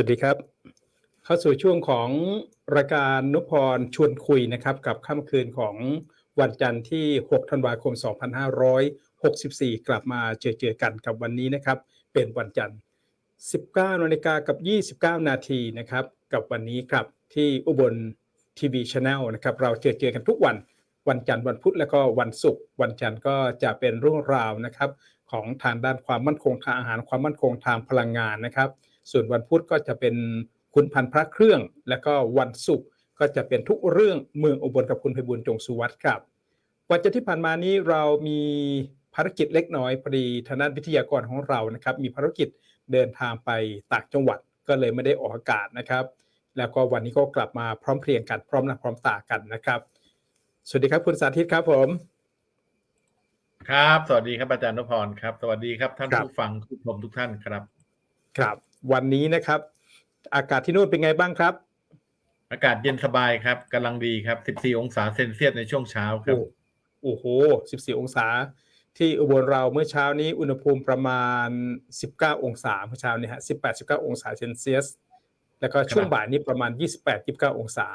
วัสดีครับ เข้าสู่ช่วงของรายการนุพรชวนคุยนะครับ กับค่ำคืนของวันจันทร์ที่ 6 ธันวาคม 2564 กลับมาเจอเจอกันกับวันนี้นะครับ เป็นวันจันทร์ 19นาฬิกากับ 29 นาทีนะครับ กับวันนี้ครับที่อุบลทีวีช n แนลนะครับ เราเจอเจอกันทุกวันวันจันทร์วันพุธแล้วก็วันศุกร์วันจันทร์ก็จะเป็นเรื่องราวนะครับ ของทางด้านความมั่นคงทางอาหารความมั่นคงทางพลังงานนะครับ ส่วนวันพุธก็จะเป็นคุณพันธ์พระเครื่อง แล้วก็วันศุกร์ก็จะเป็นทุกเรื่องเมืองอุบลกับคุณไพบุญจงสุวัสดิ์ครับวันจันทร์ที่ผ่านมานี้เรามีภารกิจเล็กน้อยพอดีทางด้านวิทยากรของเรานะครับ มีภารกิจเดินทางไปต่างจังหวัดก็เลยไม่ได้ออกอากาศนะครับ แล้วก็วันนี้ก็กลับมาพร้อมเพรียงกันพร้อมหน้าพร้อมตากันนะครับ สวัสดีครับคุณสาธิตครับผม ครับ สวัสดีครับอาจารย์นพพรครับ สวัสดีครับท่านครับผู้ฟังผู้ชมทุกท่านครับ ครับ วันนี้นะครับ อากาศที่นู่นเป็นไงบ้างครับ อากาศเย็นสบายครับกำลังดีครับ 14 องศาเซนเซียสในช่วงเช้าครับ โอ้โอ้โห14 องศา ที่อุบลเราเมื่อเช้านี้อุณหภูมิประมาณ 19 องศาเมื่อเช้านี้ฮะ 18 19 องศาเซนเซียส แล้วก็ช่วงครับบ่ายนี้ประมาณ 28 29 องศา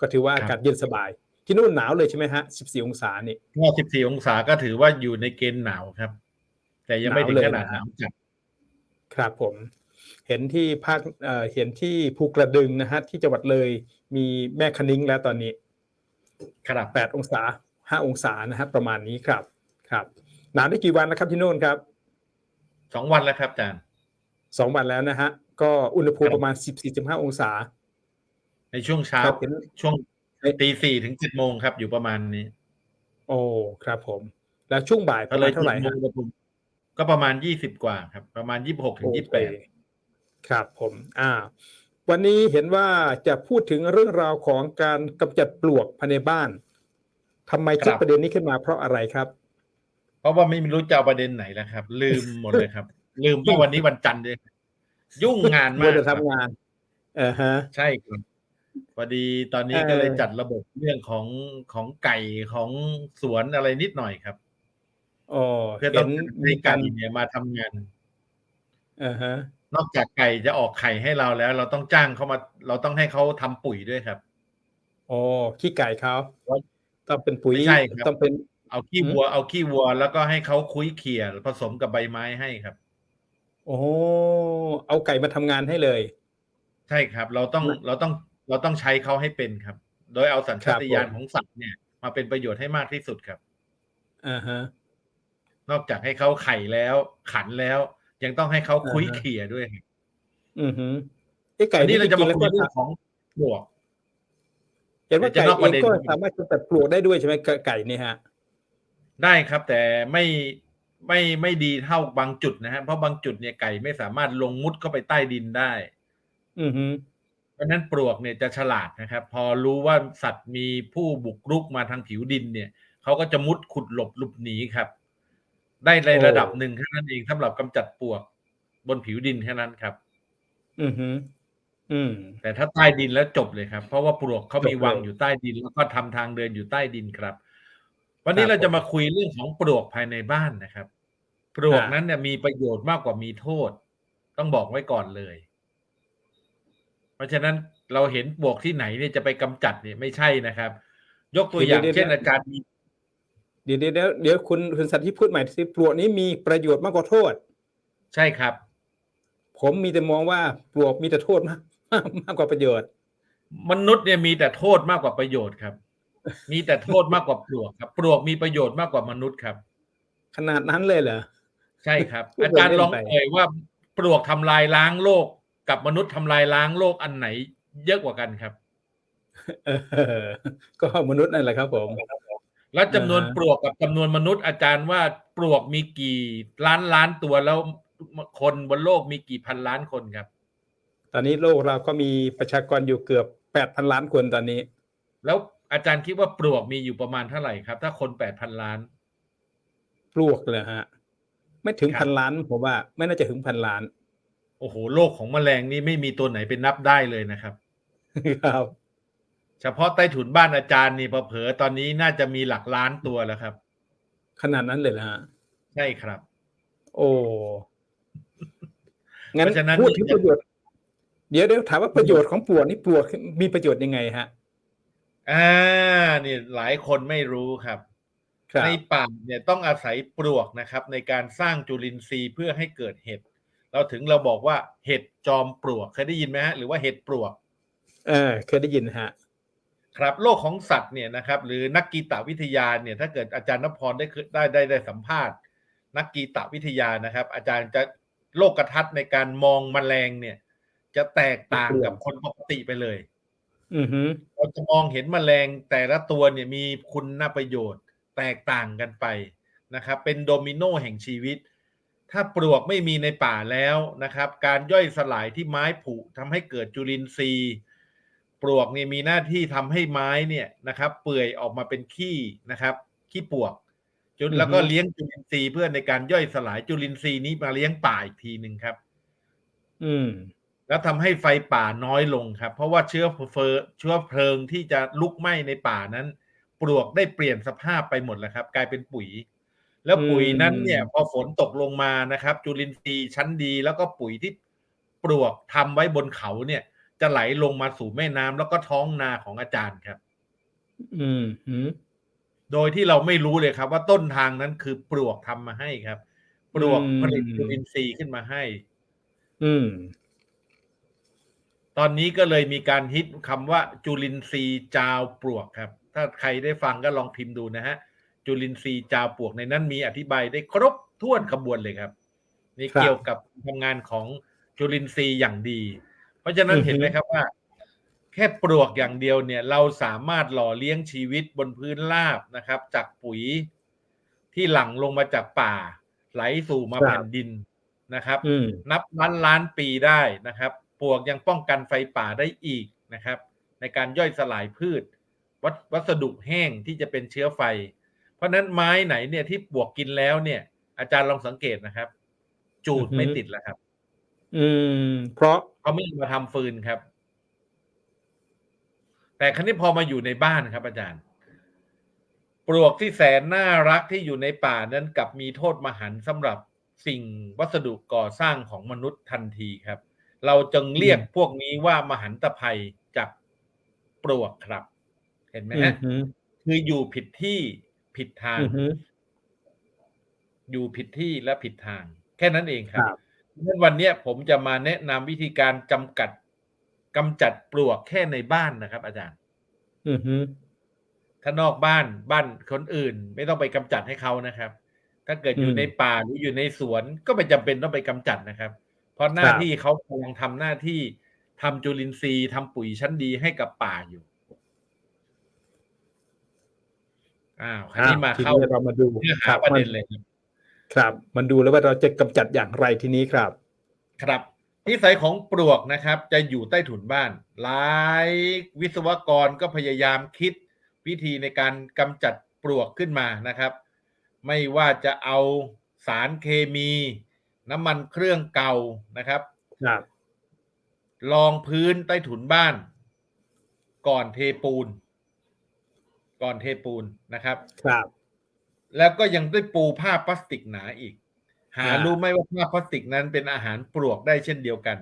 ก็ถือว่าครับอากาศเย็นสบาย ที่นู่นหนาวเลยใช่ไหมฮะ 14 องศานี่ก็14 องศาก็ถือว่าอยู่ในเกณฑ์หนาวครับ แต่ยังไม่ถึงขนาดหนาวจัดครับผม เห็นที่ภาคเอ่อเห็นที่ภูกระดึงนะฮะที่จังหวัดเลยมีแม่คะนิ้งแล้วตอนนี้ครับ8องศา5องศานะฮะประมาณนี้ครับครับหนาวได้กี่วันแล้วครับที่นู่นครับสองวันแล้วครับอาจารย์สองวันแล้วนะฮะก็อุณหภูมิครับประมาณ14-15องศา ในช่วงเช้าครับเห็นช่วงตีสี่ถึงเจ็ดโมงครับ อยู่ประมาณนี้ โอ้ครับผม แล้วช่วงบ่ายปก็ระเลมาณยเท่าไหร่จุฮะดอุณหภูมิก็ประมาณ20กว่าครับ ประมาณ26ถึงโอ28เค ครับผมอ่าวันนี้เห็นว่าจะพูดถึงเรื่องราวของการกำจัดปลวกภายในบ้านทำไมคิดครับประเด็นนี้ขึ้นมาเพราะอะไรครับ เพราะว่าไม่รู้จะเอาประเด็นไหนแล้วครับ ลืมหมดเลยครับ ลืมว่าวันนี้วันจันทร์ด้วยยุ่งงานมัมาวกจะครับทำงานเออฮะ ใช่ครับพอดีตอนนี้เอ่อก็เลยจัดระบบเรื่องของของไก่ของสวนอะไรนิดหน่อยครับอ๋อเพื่อเห็ต้องนให้มีไก่การเนี่ยมาทำงานเออฮะ นอกจากไก่จะออกไข่ให้เราแล้ว เราต้องจ้างเขามา เราต้องให้เขาทำปุ๋ยด้วยครับอ๋อขี้ไก่เขาว่าต้องเป็นปุ๋ยไม่ใช่ครับ ต้องเป็น เอาขี้อืมวัว เอาขี้วัว แล้วก็ให้เขาคุยเขี่ยผสมกับใบไม้ให้ครับ โอ้เอาไก่มาทำงานให้เลย ใช่ครับ เราต้องมันเราต้องเราต้องใช้เขาให้เป็นครับ โดยเอาสัญชาตญาณครับผม ของสัตว์เนี่ย มาเป็นประโยชน์ให้มากที่สุดครับ อ่าฮะ นอกจากให้เขาไข่แล้ว ขันแล้ว ยังต้องให้เขาคุยอ่าฮะเขี่ยด้วยครับอือฮึเอ้ไก่อันนี้เราจะมาจงๆแล้วคุยก็เรื่องของปลวกเห็นว่าเดี๋ไก่ยวจะนอกเอประงเด็นก็สามารถกำจัดปลวกได้ด้วยใช่ไหมไก่เนี่ยฮะ ได้ครับ แต่ไม่ไม่ไม่ดีเท่าบางจุดนะฮะเพราะบางจุดเนี่ยไก่ไม่สามารถลงมุดเข้าไปใต้ดินได้ อือฮึเพราะฉะนั้นปลวกเนี่ยจะฉลาดนะครับ พอรู้ว่าสัตว์มีผู้บุกรุกมาทางผิวดินเนี่ยเขาก็จะมุดขุดหลบหลบหนีครับ ได้ในระดับหนึ่งแค่นั้นเองสำหรับกำจัดปลวกบนผิวดินแค่นั้นครับ อือฮึอืม แต่ถ้าใต้ดินแล้วจบเลยครับ เพราะว่าปลวกเขามีจบเลยวังอยู่ใต้ดิน แล้วก็ทำทางเดินอยู่ใต้ดินครับ วันนี้ครับเราจะผมมาคุยเรื่องของปลวกภายในบ้านนะครับปลวกอ่านั้นั้นเนี่ยมีประโยชน์มากกว่ามีโทษ ต้องบอกไว้ก่อนเลย เพราะฉะนั้นเราเห็นปลวกที่ไหนเนี่ยจะไปกำจัดเนี่ยไม่ใช่นะครับ ยกตัวอย่างเช่นอาจารย์มี เดี๋ยวเดี๋ยวเดี๋ยวเดี๋ยวคุณคุณสันที่พูดใหม่สิปลวกนี้มีประโยชน์มากกว่าโทษ ใช่ครับ ผมมีแต่มองว่าปลวกมีแต่โทษมากมากกว่าประโยชน์ มนุษย์เนี่ยมีแต่โทษมากกว่าประโยชน์ครับ มีแต่โทษมากกว่าปลวกครับ ปลวกมีประโยชน์มากกว่ามนุษย์ครับ ขนาดนั้นเลยเหรอใช่ครับพูดอาจารย์เล่นลองไปเอ่ยว่าปลวกทำลายล้างโลกกับมนุษย์ทำลายล้างโลกอันไหน เยอะกว่ากันครับ เออ ก็มนุษย์นั่นแหละครับผม แล้วจำนวนอ่าฮะปลวกกับจำนวนมนุษย์อาจารย์ว่าปลวกมีกี่ล้านล้านตัวแล้วคนบนโลกมีกี่พันล้านคนครับ ตอนนี้โลกเราก็มีประชากรอยู่เกือบแปดพันล้านคนตอนนี้ แล้วอาจารย์คิดว่าปลวกมีอยู่ประมาณเท่าไหร่ครับ ถ้าคนแปดพันล้าน ปลวกเลยฮะ ไม่ถึงครับพันล้านผมว่า ไม่น่าจะถึงพันล้าน โอ้โห โลกของแมลงนี่ไม่มีตัวไหนเป็นนับได้เลยนะครับ ครับ เฉพาะใต้ถุนบ้านอาจารย์นี่เผลอๆตอนนี้น่าจะมีหลักล้านตัวแล้วครับ ขนาดนั้นเลยนะฮะใช่ครับ โอ้งั้นเพราะฉะนั้นพูดถึงประโยชน์เดี๋ยวเดี๋ยวถามว่าประโยชน์ของปลวกนี่ปลวกมีประโยชน์ยังไงฮะอ่านี่หลายคนไม่รู้ครับครับในป่าเนี่ยต้องอาศัยปลวกนะครับ ในการสร้างจุลินทรีย์เพื่อให้เกิดเห็ดเราถึงเราบอกว่าเห็ดจอมปลวกเคยได้ยินไหมฮะหรือว่าเห็ดปลวก เออเคยได้ยินฮะ ครับโลกของสัตว์เนี่ยนะครับหรือนักกีตวิทยาเนี่ยถ้าเกิดอาจารย์นพพรได้เคยได้ได้ได้สัมภาษณ์ นักกีตวิทยานะครับ อาจารย์จะโลกทัศน์ในการมองแมลงเนี่ย จะแตกต่างกับคนปกติไปเลยอือฮึเราจะมองเห็นแมลงแต่ละตัวเนี่ยมีคุณประโยชน์ แตกต่างกันไปนะครับ เป็นโดมิโนแห่งชีวิต ถ้าปลวกไม่มีในป่าแล้วนะครับ การย่อยสลายที่ไม้ผุทำให้เกิดจุลินทรีย์ ปลวกเนี่ยมีหน้าที่ทำให้ไม้เนี่ยนะครับ เปื่อยออกมาเป็นขี้นะครับขี้ปลวกจุดแล้วก็เลี้ยงจุลินทรีย์เพื่อในการย่อยสลายจุลินทรีย์นี้มาเลี้ยงป่าอีกทีหนึ่งครับ อืม แล้วทำให้ไฟป่าน้อยลงครับ เพราะว่าเชื้อเพลิงเชื้อเพลิงที่จะลุกไหม้ในป่านั้น ปลวกได้เปลี่ยนสภาพไปหมดแล้วครับ กลายเป็นปุ๋ย แล้วปุ๋ยนั้นเนี่ย พอฝนตกลงมานะครับ จุลินทรีย์ชั้นดีแล้วก็ปุ๋ยที่ปลวกทำไว้บนเขาเนี่ย จะไหลลงมาสู่แม่น้ำแล้วก็ท้องนาของอาจารย์ครับอืมหืมโดยที่เราไม่รู้เลยครับ ว่าต้นทางนั้นคือปลวกทำมาให้ครับ ปลวกผลิตจุลินทรีย์ขึ้นมาให้ อืม ตอนนี้ก็เลยมีการฮิตคำว่า จุลินทรีย์จาวปลวกครับ ถ้าใครได้ฟังก็ลองพิมพ์ดูนะฮะ จุลินทรีย์จาวปลวกในนั้นมีอธิบายได้ครบถ้วนขบวนเลยครับ นี่ครับเกี่ยวกับทำงานของจุลินทรีย์อย่างดี เพราะฉะนั้นอือฮึเห็นไหมครับว่า แค่ปลวกอย่างเดียวเนี่ย เราสามารถหล่อเลี้ยงชีวิตบนพื้นราบนะครับ จากปุ๋ยที่หลั่งลงมาจากป่า ไหลสู่มาแผ่นดินนะครับอืมนับล้านล้านปีได้นะครับปลวกยังป้องกันไฟป่าได้อีกนะครับ ในการย่อยสลายพืช วัสวัสดุแห้งที่จะเป็นเชื้อไฟ เพราะฉะนั้นไม้ไหนเนี่ยที่ปลวกกินแล้วเนี่ย อาจารย์ลองสังเกตนะครับ จูดอือฮึไม่ติดแล้วครับ อืม เพราะ เขาไม่เอามาทำฟืนครับ แต่ครั้นี้พอมาอยู่ในบ้านครับ อาจารย์ ปลวกที่แสนน่ารักที่อยู่ในป่านั้นกลับมีโทษมหันต์สำหรับสิ่งวัสดุก่อสร้างของมนุษย์ทันทีครับ เราจึงเรียกพวกนี้ว่ามหันตภัยจากปลวกครับ เห็นไหมอืฮะมหืมคืออยู่ผิดที่ผิดทางอืมหืมอยู่ผิดที่และผิดทาง แค่นั้นเองครับ ครับเพราะฉะนั้นวันเนี้ยผมจะมาแนะนำวิธีการจำกัดกำจัดปลวกแค่ในบ้านนะครับ อาจารย์ อืมหืมถ้านอกบ้านบ้านคนอื่น ไม่ต้องไปกำจัดให้เขานะครับ ถ้าเกิดอยู่ในป่าหรืออยู่ในสวนก็ไม่จำเป็นต้องไปกำจัดนะครับ เพราะหน้าที่เขากำลังทำหน้าที่ทำจุลินทรีย์ทำปุ๋ยชั้นดีให้กับป่าอยู่อ้าวคราวนี้มาทีเข้านี้เรามาดูเนื้อคหารับประมัเด็นนเลยครับ ครับ มันดูแล้วว่าเราจะกำจัดอย่างไรทีนี้ครับ ครับนิสัยของปลวกนะครับ จะอยู่ใต้ถุนบ้าน หลายวิศวกรก็พยายามคิดวิธีในการกำจัดปลวกขึ้นมานะครับ ไม่ว่าจะเอาสารเคมี น้ำมันเครื่องเก่านะครับครับรองพื้นใต้ถุนบ้าน ก่อนเทปูน ก่อนเทปูนนะครับ ครับ แล้วก็ยังได้ปูผ้าพลาสติกหนาอีกหาอ่ารู้ไหมว่าผ้าพลาสติกนั้นเป็นอาหารปลวกได้เช่นเดียวกัน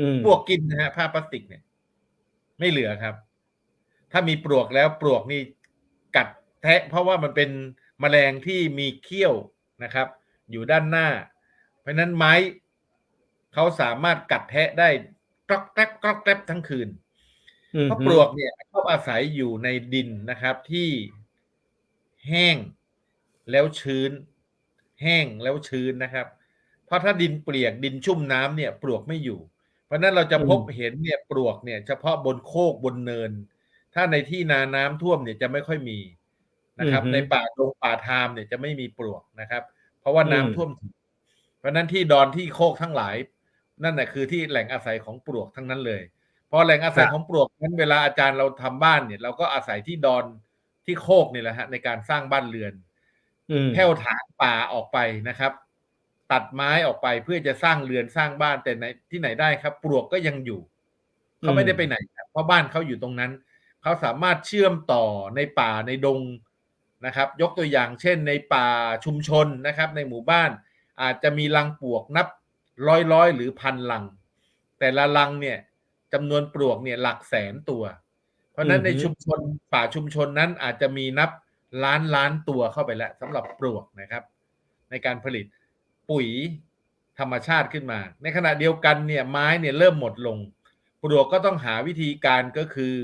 อืมปลวกกินนะฮะผ้าพลาสติกเนี่ย ไม่เหลือครับ ถ้ามีปลวกแล้วปลวกนี่กัดแทะ เพราะว่ามันเป็นแมลงที่มีเขี้ยวนะครับ อยู่ด้านหน้า เพราะฉะนั้นไม้เขาสามารถกัดแทะได้กรอกแกรบกรอกแกรบทั้งคืนอืมเพราะปลวกเนี่ยชอบอาศัยอยู่ในดินนะครับที่แห้ง แล้วชื้น แห้งแล้วชื้นนะครับ เพราะถ้าดินเปียกดินชุ่มน้ำเนี่ยปลวกไม่อยู่ เพราะฉะนั้นเราจะพบเห็นเนี่ยปลวกเนี่ย เฉพาะบนโคกบนเนิน ถ้าในที่นาน้ำท่วมเนี่ยจะไม่ค่อยมีนะครับ ในป่าตรงป่าทามเนี่ยจะไม่มีปลวกนะครับ เพราะว่าน้ำท่วมถึงเพราะฉะนั้นที่ดอนที่โคกทั้งหลาย นั่นแหละคือที่แหล่งอาศัยของปลวกทั้งนั้นเลยพอแหล่งอาศัยของปลวกนั้นเวลาอาจารย์เราทำบ้านเนี่ย เราก็อาศัยที่ดอนที่โคกนี่แหละฮะในการสร้างบ้านเรือนอืม แผ่วถางป่าออกไปนะครับ ตัดไม้ออกไปเพื่อจะสร้างเรือนสร้างบ้านแต่ไหนที่ไหนได้ครับ ปลวกก็ยังอยู่เขาไม่ได้ไปไหนเพราะบ้านเขาอยู่ตรงนั้นเขาสามารถเชื่อมต่อในป่าในดงนะครับ ยกตัวอย่างเช่น ในป่าชุมชนนะครับ ในหมู่บ้าน อาจจะมีรังปลวกนับร้อยร้อยหรือพันรัง แต่ละรังเนี่ยจำนวนปลวกเนี่ยหลักแสนตัว เพราะนั้นในชุมชนป่าชุมชนนั้นอาจจะมีนับ ล้านล้านตัวเข้าไปแล้วสำหรับปลวกนะครับ ในการผลิตปุ๋ยธรรมชาติขึ้นมา ในขณะเดียวกันเนี่ยไม้เนี่ยเริ่มหมดลง ปลวกก็ต้องหาวิธีการก็คือ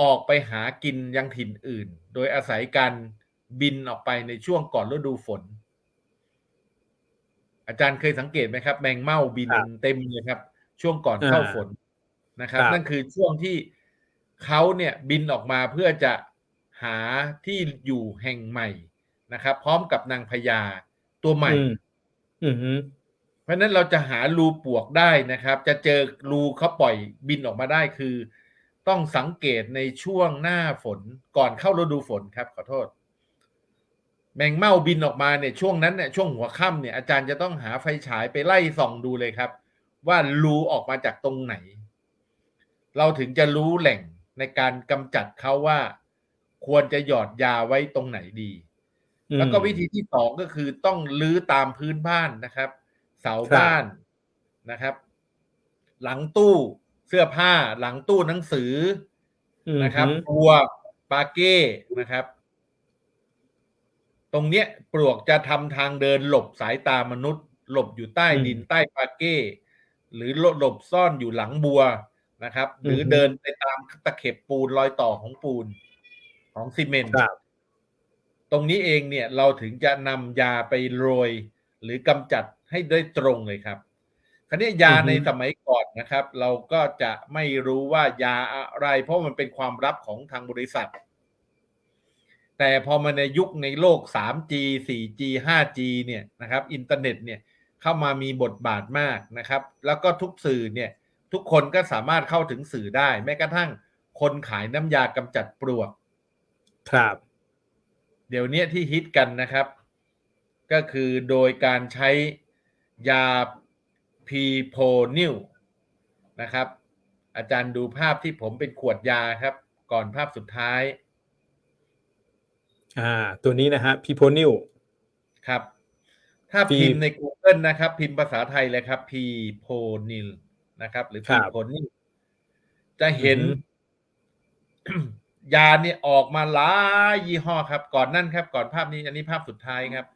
ออกไปหากินยังถิ่นอื่น โดยอาศัยการบินออกไปในช่วงก่อนฤดูฝน อาจารย์เคยสังเกตไหมครับ แมงเม่าบินครับเต็มเลยครับ ช่วงก่อนเข้าอ่าฝนนะครับครับ นั่นคือช่วงที่เขาเนี่ยบินออกมาเพื่อจะ หาที่อยู่แห่งใหม่นะครับ พร้อมกับนางพญาตัวใหม่อืมอืมฮึเพราะฉะนั้นเราจะหารูปลวกได้นะครับ จะเจอรูเขาปล่อยบินออกมาได้คือ ต้องสังเกตในช่วงหน้าฝนก่อนเข้าฤดูฝนครับ ขอโทษ แมงเม่าบินออกมาเนี่ยช่วงนั้นเนี่ยช่วงหัวค่ำเนี่ยอาจารย์จะต้องหาไฟฉายไปไล่ส่องดูเลยครับ ว่ารูออกมาจากตรงไหน เราถึงจะรู้แหล่งในการกำจัดเขาว่า ควรจะหยอดยาไว้ตรงไหนดีอืมแล้วก็วิธีที่สองก็คือต้องลื้อตามพื้นบ้านนะครับ เสาครับบ้านนะครับ หลังตู้เสื้อผ้า หลังตู้หนังสืออืมนะครับฮึตัวปาเก้นะครับ ตรงเนี้ยปลวกจะทำทางเดินหลบสายตามนุษย์ หลบอยู่ใต้ดินใต้ปาเก้ หรือหลบซ่อนอยู่หลังบัวนะครับ หรือเดินไปตามตะเข็บปูนรอยต่อของปูน ของซีเมนต์ครับตรงนี้เองเนี่ยเราถึงจะนำยาไปโรย หรือกำจัดให้ได้ตรงเลยครับคราวนี้ยาอือฮึในสมัยก่อนนะครับ เราก็จะไม่รู้ว่ายาอะไร เพราะมันเป็นความลับของทางบริษัท แต่พอมาในยุคในโลก 3G 4G 5G เนี่ยนะครับอินเทอร์เน็ตเนี่ยเข้ามามีบทบาทมากนะครับ แล้วก็ทุกสื่อเนี่ยทุกคนก็สามารถเข้าถึงสื่อได้ แม้กระทั่งคนขายน้ำยากำจัดปลวก ครับ เดี๋ยวเนี้ยที่ฮิตกันนะครับ ก็คือโดยการใช้ยาพีโพนิลนะครับ อาจารย์ดูภาพที่ผมเป็นขวดยาครับ ก่อนภาพสุดท้าย อ่า ตัวนี้นะฮะพีโพนิวครับ ถ้า P พิมพ์ใน Google นะครับ พิมพ์ภาษาไทยเลยครับพีโพนิลนะครับ หรือครัพีบโพนิลจะเห็นอือฮึ ยาเนี่ยออกมาหลายยี่ห้อครับ ก่อนนั่นครับ ก่อนภาพนี้อันนี้ภาพสุดท้ายครับ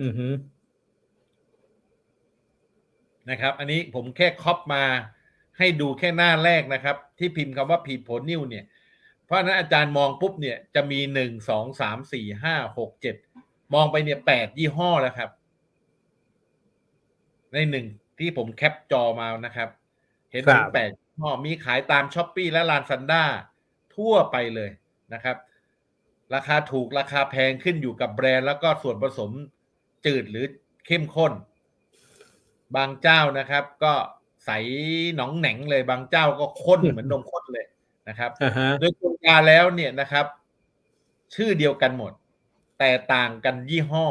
อืมฮึนะครับ อันนี้ผมแค่ครอปมาให้ดูแค่หน้าแรกนะครับ ที่พิมพ์คำว่าพีโพนิวเนี่ย เพราะฉะนั้นอาจารย์มองปุ๊บเนี่ยจะมีหนึ่งสองสามสี่ห้าหกเจ็ดมองไปเนี่ยแปดยี่ห้อแล้วครับ ในหนึ่งที่ผมแคปจอมานะครับ เห็นถึงแปดยี่ห้อมีขายตามช้อปปีและลานซันด้า ทั่วไปเลยนะครับ ราคาถูกราคาแพงขึ้นอยู่กับแบรนด์แล้วก็ส่วนผสมจืดหรือเข้มข้น บางเจ้านะครับ ก็ใสหนองแหนงเลยบางเจ้าก็ข้นเหมือนนมข้นเลยนะครับอ่าฮะโดยตัวยาแล้วเนี่ยนะครับ ชื่อเดียวกันหมด แต่ต่างกันยี่ห้อ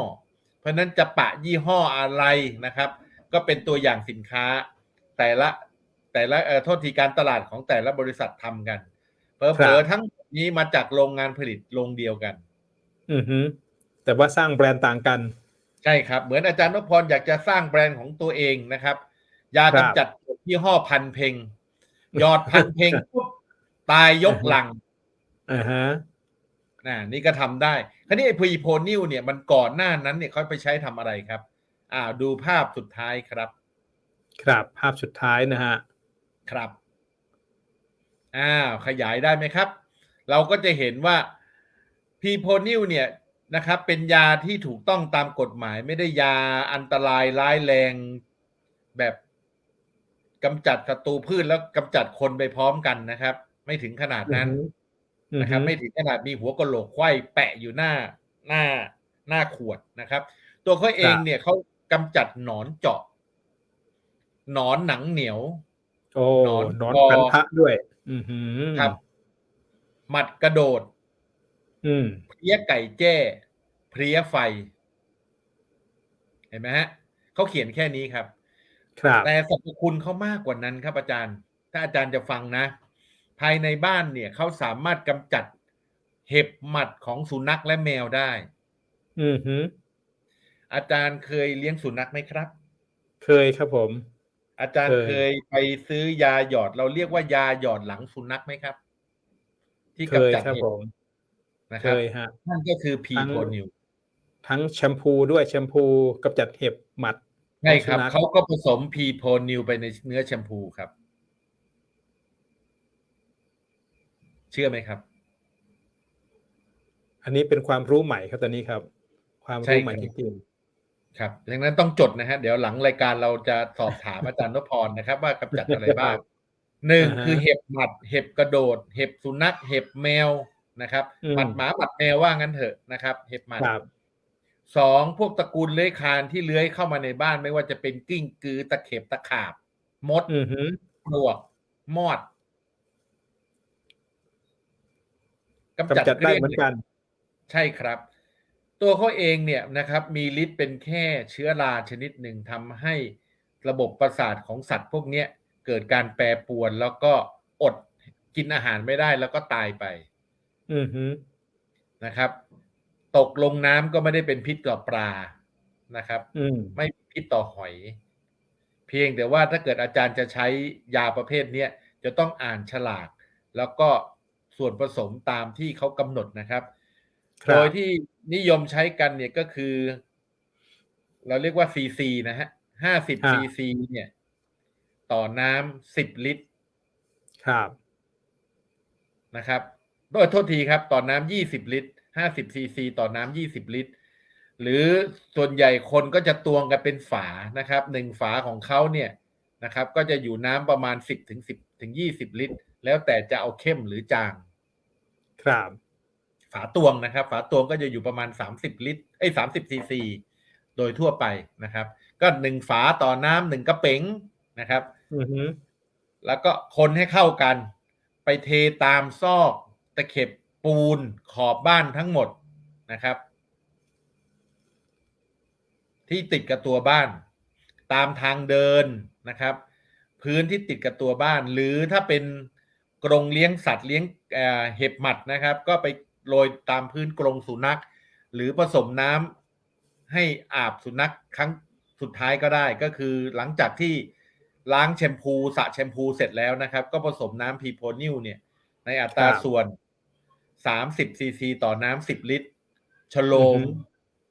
เพราะฉะนั้นจะปะยี่ห้ออะไรนะครับ ก็เป็นตัวอย่างสินค้า แต่ละแต่ละเอ่อโทษทีการตลาดของแต่ละบริษัททำกัน เผครัลอบๆทั้งหมดนี้มาจากโรงงานผลิตโรงเดียวกัน อืมฮึแต่ว่าสร้างแบรนด์ต่างกัน ใช่ครับ เหมือนอาจารย์นพพรอยากจะสร้างแบรนด์ของตัวเองนะครับ ยาครับกำจัดยี่ห้อพันเพงยอดพันเพงปุ๊บตายยกลังอ่าฮะน่ะนี่ก็ทำได้ คราวนี้ไอ้พรีโพนิวเนี่ยมันก่อนหน้านั้นเนี่ยเขาไปใช้ทำอะไรครับ อ่า ดูภาพสุดท้ายครับ ครับ ภาพสุดท้ายนะฮะ ครับ อ้าวขยายได้ไหมครับ เราก็จะเห็นว่าพีโพนิวเนี่ยนะครับเป็นยาที่ถูกต้องตามกฎหมาย ไม่ได้ยาอันตรายร้ายแรงแบบกำจัดศัตรูพืชแล้วกำจัดคนไปพร้อมกันนะครับ ไม่ถึงขนาดนั้นอือฮึนะครับอือฮึไม่ถึงขนาดมีหัวกะโหลกไขว้แปะอยู่หน้าหน้าหน้าขวดนะครับ ตัวเขาเองเนี่ยเขากำจัดหนอนเจาะหนอนหนังเหนียว โอ้หนอนนอนคอพันธะด้วย อือหือครับ หมัดกระโดด อืมเพลี้ยไก่แจ้ เพลี้ยไฟ เห็นไหมฮะเขาเขียนแค่นี้ครับ ครับ แต่สรรพคุณเขามากกว่านั้นครับอาจารย์ ถ้าอาจารย์จะฟังนะ ภายในบ้านเนี่ยเขาสามารถกำจัดเห็บหมัดของสุนัขและแมวได้ อือหืออาจารย์เคยเลี้ยงสุนัขไหมครับ เคยครับผม อาจารย์เคเคยยไปซื้อยาหยอด เราเรียกว่ายาหยอดหลังสุนัขไหมครับ ที่เคยกำจัดครับเห็ผบมนะคเครับยฮะนั่นก็คือพีทั้งโพนิวทั้งแชมพูด้วยแชมพูกำจัดเห็บหมัดใช่ครับสุนัขเขาก็ผสมพีโพนิวไปในเนื้อแชมพูครับ เชื่อไหมครับ อันนี้เป็นความรู้ใหม่ครับตอนนี้ครับ ความใช่รู้ใหม่ครับจริง ครับดังนั้นต้องจดนะฮะเดี๋ยวหลังรายการเราจะสอบถามอาจารย์นพพรนะครับ ว่ากำจัดอะไรบ้างหนึ่งอ่าฮะคือเห็บหมัด เห็บกระโดด เห็บสุนัข เห็บแมวนะครับอืมหมัดหมาหมัดแมวว่างั้นเถอะนะครับ เห็บหมัดครับสองพวกตระกูลเลื้อยคลานที่เลื้อยเข้ามาในบ้านไม่ว่าจะเป็นกิ้งกือตะเข็บตะขาบ มดอือฮึปลวก มอดกำจัดได้เหมือนกัน ใช่ครับ ตัวเขาเองเนี่ยนะครับมีฤทธิ์เป็นแค่เชื้อราชนิดหนึ่งทำให้ระบบประสาทของสัตว์พวกเนี้ยเกิดการแปรปรวนแล้วก็อดกินอาหารไม่ได้แล้วก็ตายไป อือฮึนะครับ ตกลงน้ำก็ไม่ได้เป็นพิษต่อปลานะครับอืมไม่มีพิษต่อหอย เพียงแต่ว่าถ้าเกิดอาจารย์จะใช้ยาประเภทเนี้ยจะต้องอ่านฉลาก แล้วก็ส่วนผสมตามที่เขากำหนดนะครับครับโดยที่ นิยมใช้กันเนี่ยก็คือ เราเรียกว่าซีซีนะฮะห้าสิบอ่าซีซีเนี่ย ต่อน้ำสิบลิตร ครับนะครับโดยโทษทีครับ ต่อน้ำยี่สิบลิตรห้าสิบซีซีต่อน้ำยี่สิบลิตร หรือส่วนใหญ่คนก็จะตวงกันเป็นฝานะครับหนึ่งฝาของเขาเนี่ยนะครับ ก็จะอยู่น้ำประมาณสิบถึงสิบถึงยี่สิบลิตร แล้วแต่จะเอาเข้มหรือจาง ครับ ฝาตวงนะครับ ฝาตวงก็จะอยู่ประมาณ 30 ลิตรไอ้สามสิบซีซีโดยทั่วไปนะครับ ก็หนึ่งฝาต่อน้ำหนึ่งกระเป๋งนะครับอือฮึแล้วก็คนให้เข้ากัน ไปเทตามซอกตะเข็บปูนขอบบ้านทั้งหมดนะครับ ที่ติดกับตัวบ้าน ตามทางเดินนะครับ พื้นที่ติดกับตัวบ้าน หรือถ้าเป็นกรงเลี้ยงสัตว์เลี้ยงเอ่อเห็บหมัดนะครับ ก็ไป โรยตามพื้นกรงสุนัข หรือผสมน้ำให้อาบสุนัขครั้งสุดท้ายก็ได้ ก็คือหลังจากที่ล้างแชมพูสระแชมพูเสร็จแล้วนะครับ ก็ผสมน้ำพีโพนิวเนี่ยในอัตราส่วน30ซีซีต่อน้ำ10ลิตรชโลม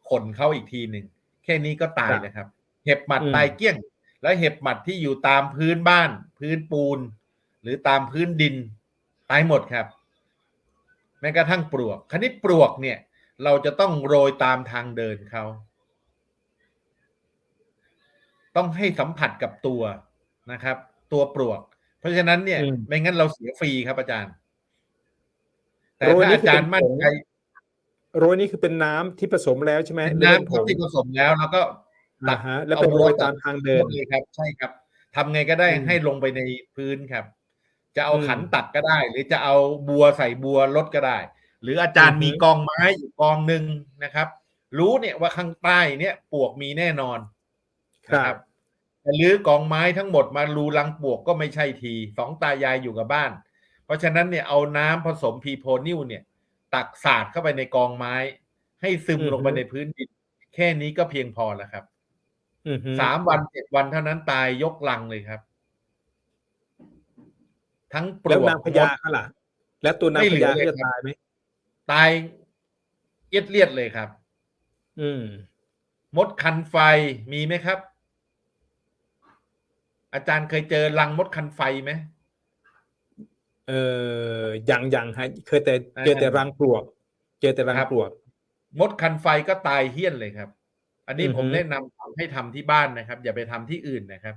ขนเข้าอีกทีหนึ่งแค่นี้ก็ตายนะครับ เห็บหมัดตายเกลี้ยง แล้วเห็บหมัดที่อยู่ตามพื้นบ้าน พื้นปูน หรือตามพื้นดิน ตายหมดครับ แม้กระทั่งปลวก คราวนี้ปลวกเนี่ย เราจะต้องโรยตามทางเดินเขา ต้องให้สัมผัสกับตัวนะครับ ตัวปลวก เพราะฉะนั้นเนี่ยอืมไม่งั้นเราเสียฟรีครับอาจารย์ แต่โรยถ้านี่อาคือจารเป็นย์มั่นผงใจโรยนี่คือเป็นน้ำที่ผสมแล้วใช่ไหมเป็นหรือน้ำเป็ผที่งที่ผสมแล้วแล้วก็ตัอ่ากฮะแล้วเป็นโรยตามทางเดินเลยครับ ใช่ครับทำไงก็ได้อืมให้ลงไปในพื้นครับ จะเอาอืมขันตักก็ได้ หรือจะเอาบัวใส่บัวลดก็ได้ หรืออาจารย์อือฮึมีกองไม้อยู่กองหนึ่งนะครับ รู้เนี่ยว่าข้างใต้เนี่ยปวกมีแน่นอนคนะรับแต่รื้อกองไม้ทั้งหมดมารูรังปวกก็ไม่ใช่ทีสองตายายอยู่กับบ้าน เพราะฉะนั้นเนี่ยเอาน้ำผสมพีโพนิวเนี่ย ตักสาดเข้าไปในกองไม้ ให้ซึมอือฮึลงไปในพื้นดิน แค่นี้ก็เพียงพอแล้วครับอือฮึสามวันเจ็ดวันเท่านั้นตายยกลังเลยครับ ทั้งปลแล้ววกนางพญามดเขาล่ะ แล้วตัวนางไม่พเหลือญาเลยเขาจะครับตายไหมตายเอียดเลียดเลยครับ อืม มดคันไฟมีไหมครับ อาจารย์เคยเจอรังมดคันไฟไหมเออยังยังฮะเคยแต่อ่าเจอแต่รังปลวก เจอแต่รังครับปลวก มดคันไฟก็ตายเฮี้ยนเลยครับ อันนี้อือฮึผมแนะนำให้ทำที่บ้านนะครับ อย่าไปทำที่อื่นนะครับ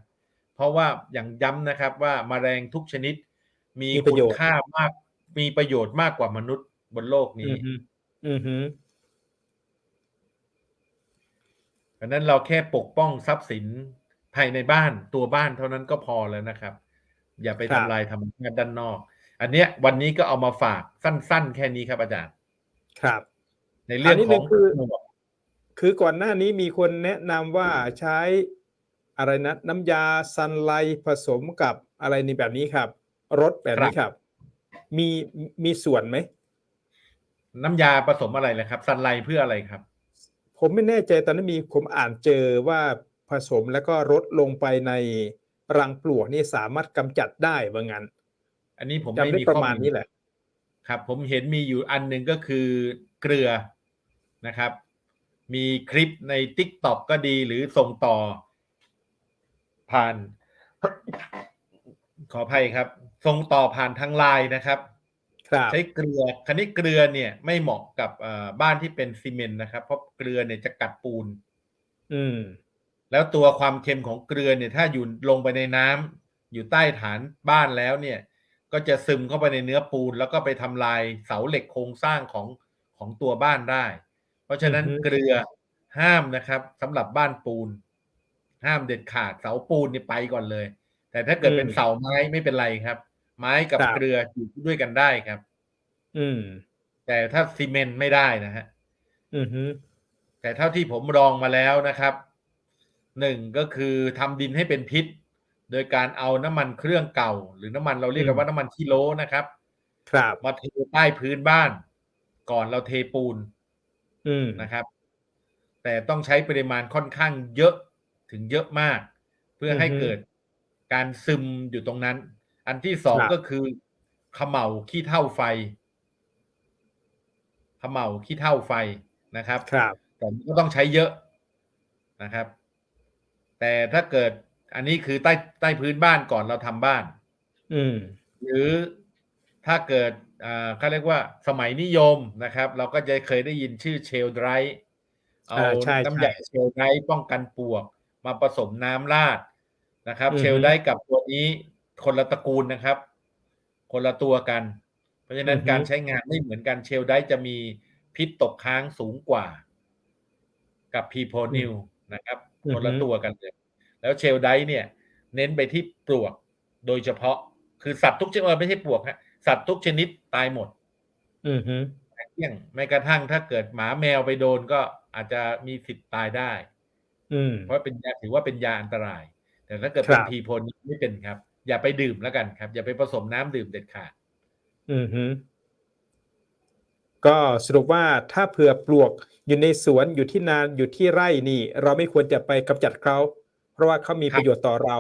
เพราะว่าอย่างย้ำนะครับว่าแมลงทุกชนิด มีมีประคุโยณชน์ค่ามาก มีประโยชน์มากกว่ามนุษย์บนโลกอืนี้อฮึอือฮึเพราะฉะนั้นเราแค่ปกป้องทรัพย์สินภายในบ้านตัวบ้านเท่านั้นก็พอแล้วนะครับ อย่าไปทำลายธรรมชาติด้านนอก อันเนี้ย วันนี้ก็เอามาฝากสั้น ๆ แค่นี้ครับอาจารย์ ครับ ในเรื่องอันนี้ของคือคือก่อนหน้านี้มีคนแนะนำว่าใช้อะไรนะน้ำยาซันไลท์ผสมกับอะไรนี่แบบนี้ครับ รสแบบนี้ครับ มีมีส่วนไหม น้ำยาผสมอะไรเลยครับซันไลเพื่ออะไรครับ ผมไม่แน่ใจตอนนั้นมีผมอ่านเจอว่าผสมแล้วก็รดลงไปในรังปลวกนี่สามารถกำจัดได้ว่างั้น อันนี้ผมจำไม่ได้มีประข้อมาณมูลนี้แหละ ครับ ผมเห็นมีอยู่อันหนึ่งก็คือเกลือนะครับ มีคลิปใน t ิ k t o k ก็ดีหรือส่งต่อ ผ่าน ขออภัยครับ ส่งต่อผ่านทางไลน์นะครับครับใช้เกลือคันนี้เกลือเนี่ยไม่เหมาะกับเอ่อบ้านที่เป็นซีเมนต์นะครับ เพราะเกลือเนี่ยจะกัดปูน อืม แล้วตัวความเค็มของเกลือเนี่ย ถ้าอยู่ลงไปในน้ำอยู่ใต้ฐานบ้านแล้วเนี่ย ก็จะซึมเข้าไปในเนื้อปูน แล้วก็ไปทำลายเสาเหล็กโครงสร้างของของตัวบ้านได้ เพราะฉะนั้นอือฮึเกลือห้ามนะครับสำหรับบ้านปูน ห้ามเด็ดขาดเสาปูนเนี่ยไปก่อนเลย แต่ถ้าเกิดเป็นเสาไม้ไม่เป็นไรครับ ไม้กับเกลืออยู่ด้วยกันได้ครับ อืม แต่ถ้าซีเมนต์ไม่ได้นะฮะอือฮึแต่เท่าที่ผมลองมาแล้วนะครับหนึ่งก็คือทำดินให้เป็นพิษ โดยการเอาน้ำมันเครื่องเก่า หรือน้ำมันเราเรียกกันว่าน้ำมันกิโลนะครับ ครับมาเทใต้พื้นบ้าน ก่อนเราเทปูน อืมนะครับ แต่ต้องใช้ปริมาณค่อนข้างเยอะถึงเยอะมาก เพื่อให้อือฮึเกิด การซึมอยู่ตรงนั้น อันที่สองครับก็คือเขม่าขี้เท่าไฟเขม่าขี้เท่าไฟนะครับครับแต่มันก็ต้องใช้เยอะนะครับ แต่ถ้าเกิดอันนี้คือใต้ใต้พื้นบ้านก่อนเราทำบ้าน อืม หรือถ้าเกิดอ่าเขาเรียกว่าสมัยนิยมนะครับ เราก็จะเคยได้ยินชื่อเชลไดรเอาอ่าใช่น้ำใช่ยาเชลไดรป้องกันปลวก มาผสมน้ำราด นะครับอือฮึเชลไดรกับตัวนี้คนละตระกูลนะครับ คนละตัวกัน เพราะฉะนั้นอือฮึการใช้งานไม่เหมือนกันเชลไดรจะมีพิษตกค้างสูงกว่า กับพีโพนิวนะครับอือฮึคนละตัวกันเลยแล้วเชลไดรเนี่ย เน้นไปที่ปลวกโดยเฉพาะ คือสัตว์ทุกชนิดเออไม่ใช่ปลวกฮะสัตว์ทุกชนิดตายหมด อือฮึเที่ยงไม่กระทั่งถ้าเกิดหมาแมวไปโดนก็อาจจะมีสิทธิ์ตายได้ อืมเพราะเป็นยาถือว่าเป็นยาอันตราย แต่ถ้าเกิดเป็นครับพีโพนิวไม่เป็นครับ อย่าไปดื่มแล้วกันครับ อย่าไปผสมน้ำดื่มเด็ดขาด อือฮึก็สรุปว่าถ้าเผื่อปลวกอยู่ในสวนอยู่ที่นาอยู่ที่ไร่นี่ เราไม่ควรจะไปกำจัดเขาเพราะว่าเขามีครับประโยชน์ต่อเรา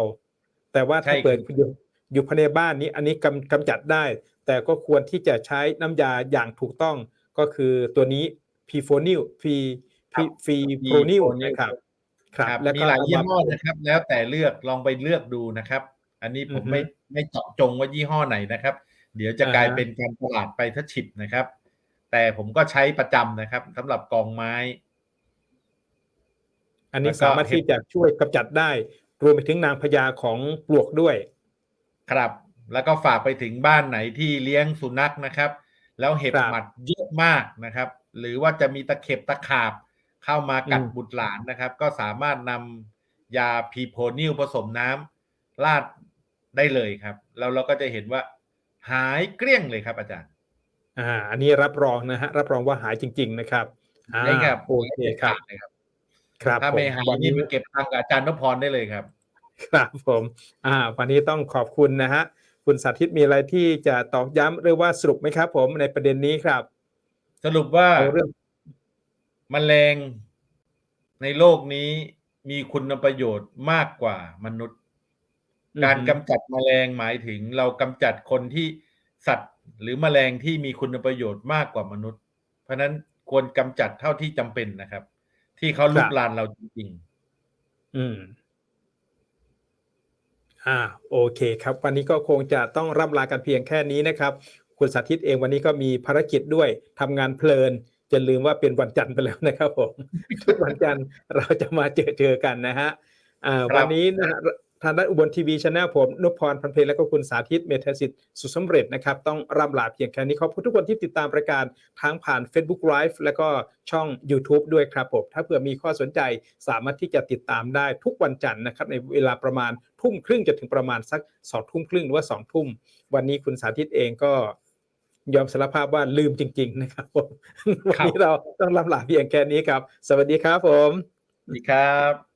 แต่ว่าถ้าใช่เปิดครับอยู่อยู่ภายในบ้านนี้อันนี้กำกำจัดได้ แต่ก็ควรที่จะใช้น้ำยาอย่างถูกต้องก็คือตัวนี้พีโฟนิลฟีฟีฟีโปรนิลนะครับ ครับแล้วมีก็หลายเอยี่มาห้อนะครับ แล้วแต่เลือกลองไปเลือกดูนะครับ อันนี้ผมอือฮึไม่ไม่เจาะจงว่ายี่ห้อไหนนะครับ เดี๋ยวจะกลายอ่าฮะเป็นการตลาดไปทัฉิบนะครับ แต่ผมก็ใช้ประจำนะครับสำหรับกองไม้ อันนี้แล้วก็สามารถที่จะช่วยกำจัดได้รวมไปถึงนางพญาของปลวกด้วย ครับ แล้วก็ฝากไปถึงบ้านไหนที่เลี้ยงสุนัขนะครับ แล้วเห็บครับหมัดเยอะมากนะครับ หรือว่าจะมีตะเข็บตะขาบ เข้ามากัดอืมบุตรหลานนะครับ ก็สามารถนำยาพีโพนิลผสมน้ำราดได้เลยครับ แล้วเราก็จะเห็นว่าหายเกลี้ยงเลยครับอาจารย์อ่าอันนี้รับรองนะฮะรับรองว่าหายจริง ๆ นะครับอ่าใช่ครับโอเคครับหายเลยครับครับถ้าผมไม่หายวันนี่นี้มันเก็บตังค์กับอาจารย์นพพรได้เลยครับ ครับผมอ่าวันนี้ต้องขอบคุณนะฮะคุณสาธิตมีอะไรที่จะตอกย้ำหรือว่าสรุปไหมครับ ผมในประเด็นนี้ครับ สรุปว่าเอาเรื่อง มแมลงในโลกนี้มีคุณประโยชน์มากกว่ามนุษย์ การอืมกำจัดแมลงหมายถึงเรากำจัดคนที่สัตว์ หรือแมลงที่มีคุณประโยชน์มากกว่ามนุษย์ เพราะฉะนั้นควรกำจัดเท่าที่จำเป็นนะครับ ที่เขาลุกลานเราจริงอืมอ่าโอเคครับ วันนี้ก็คงจะต้องร่ำลากันเพียงแค่นี้นะครับ คุณสาธิตเองวันนี้ก็มีภารกิจด้วยทำงานเพลิน จะลืมว่าเป็นวันจันทร์ไปแล้วนะครับผมทุกวันจันทร์เราจะมาเจอเจอกันนะฮะอ่าครับวันนี้นะฮะทางด้านอุบลทีวีช anel ผมนุพพรพันเพลแล้วก็คุณสาธิตเมธาสิทธิ์สุดสำเร็จนะครับ ต้องร่ำลาเพียงแค่นี้ขอบคุณทุกคนที่ติดตามรายการทั้งผ่าน Facebook Live แล้วก็ช่อง YouTube ด้วยครับผม ถ้าเผื่อมีข้อสนใจสามารถที่จะติดตามได้ทุกวันจันทร์นะครับ ในเวลาประมาณทุ่มครึ่งจนถึงประมาณสักสองทุ่มครึ่งหรือว่าสองทุ่ม วันนี้คุณสาธิตเองก็ ยอมสารภาพว่าลืมจริง ๆ นะครับผมวันนี้เราต้องลำลาเพียงแค่นี้ครับ สวัสดีครับผมๆดีครับ